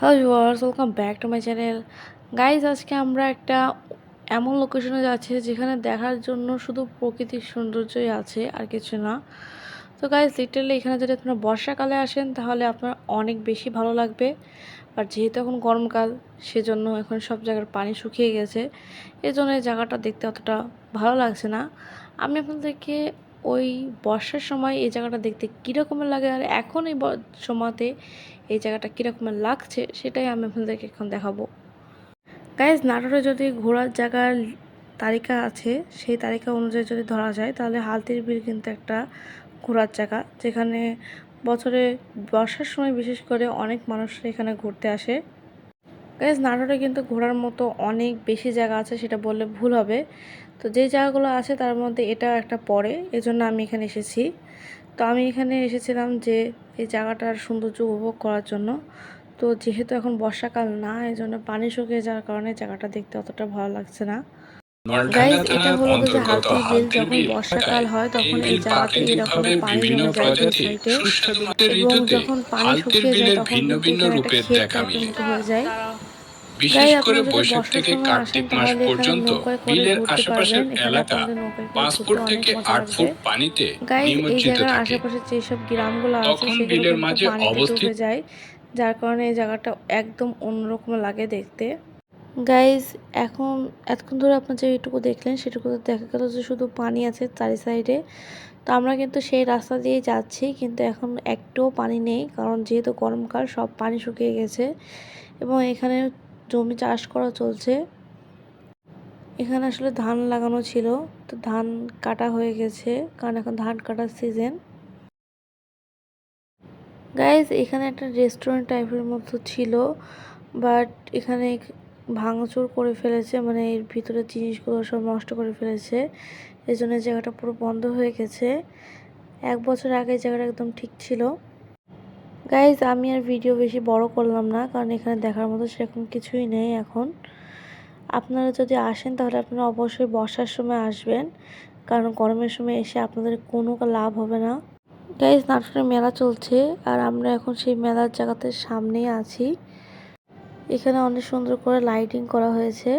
Hello viewers welcome back to my channel guys আজকে আমরা একটা এমন লোকেশনে যাচ্ছি যেখানে দেখার জন্য শুধু প্রকৃতির সৌন্দর্যই আছে, আর কিছু না। তো গাইজ লিটারলি এখানে যদি আপনারা বর্ষাকালে আসেন, তাহলে আপনার অনেক বেশি ভালো লাগবে। আর যেহেতু এখন গরমকাল, সেজন্য এখন সব জায়গার পানি শুকিয়ে গেছে। এই জন্য এই জায়গাটা দেখতে অতটা ভালো লাগছে না। আমি আপনাদেরকে ওই বর্ষার সময় এই জায়গাটা দেখতে কীরকমের লাগে আর এখন এই সময়তে এই জায়গাটা কীরকমের লাগছে সেটাই আমি আপনাদেরকে এখন দেখাবো। গাইজ নাটোরে যদি ঘোরার জায়গার তালিকা আছে, সেই তালিকা অনুযায়ী যদি ধরা যায়, তাহলে হালতির বিল কিন্তু একটা ঘোরার জায়গা, যেখানে বছরে বর্ষার সময় বিশেষ করে অনেক মানুষরা এখানে ঘুরতে আসে। গাইজ নাটোরে কিন্তু ঘোরার মতো অনেক বেশি জায়গা আছে সেটা বললে ভুল হবে। তো যে জায়গাগুলো আছে তার মধ্যে এটা একটা পড়ে এজন্য আমি এখানে এসেছি। তো আমি এখানে এসেছিলাম যে এই জায়গাটার সৌন্দর্য উপভোগ করার জন্য। তো যেহেতু এখন বর্ষাকাল না এই জন্য পানি শুকিয়ে যাওয়ার কারণে জায়গাটা দেখতে অতটা ভালো লাগছে না। গাইজ এটা হলো যে হালতি বিল যখন বর্ষাকাল হয় তখন এই জায়গাতে এরকম পানি জমে যায় সাইডে এবং যখন পানি শুকিয়ে যায় তখন ভিন্ন ভিন্ন রূপের দেখা হয়ে যায়। বিশেষ করে বৈশাখ থেকে কার্তিক মাস পর্যন্ত বিলের আশেপাশের। এলাকা পাঁচ ফুট থেকে আট ফুট পানিতে নিমজ্জিত থাকে। আশেপাশে যেসব গ্রামগুলো আছে তখন বিলের মাঝে অবস্থিত- যায় যার কারণে এই জায়গাটা একদম অন্যরকম লাগে দেখতে। গাইজ এখন এতক্ষণ ধরে আপনার যে এইটুকু দেখলেন সেটুকুতে দেখা গেল যে শুধু পানি আছে চারি সাইডে। তো আমরা কিন্তু সেই রাস্তা দিয়েই যাচ্ছি কিন্তু এখন একটুও পানি নেই কারণ যেহেতু গরমকাল সব পানি শুকিয়ে গেছে। এবং এখানে জমি চাষ করা চলছে। এখানে আসলে ধান লাগানো ছিল। তো ধান কাটা হয়ে গেছে, কারণ এখন ধান কাটার সিজন গাইজ এখানে একটা রেস্টুরেন্ট টাইপের মতো ছিল বাট এখানে ভাঙচুর করে ফেলেছে মানে এর ভিতরে জিনিসগুলো সব নষ্ট করে ফেলেছে। এই জন্য জায়গাটা পুরো বন্ধ হয়ে গেছে। এক বছর আগে জায়গাটা একদম ঠিক ছিল। গাইজ আমি আর ভিডিও বেশি বড় করলাম না, কারণ এখানে দেখার মতো সেরকম কিছুই নেই এখন। আপনারা যদি আসেন, তাহলে আপনারা অবশ্যই বর্ষার সময় আসবেন, কারণ গরমের সময় এসে আপনাদের কোনো লাভ হবে না। গাইজ নাটোরের মেলা চলছে, আর আমরা এখন সেই মেলার জায়গাতে সামনেই আছি। এখানে অনেক সুন্দর করে লাইটিং করা হয়েছে।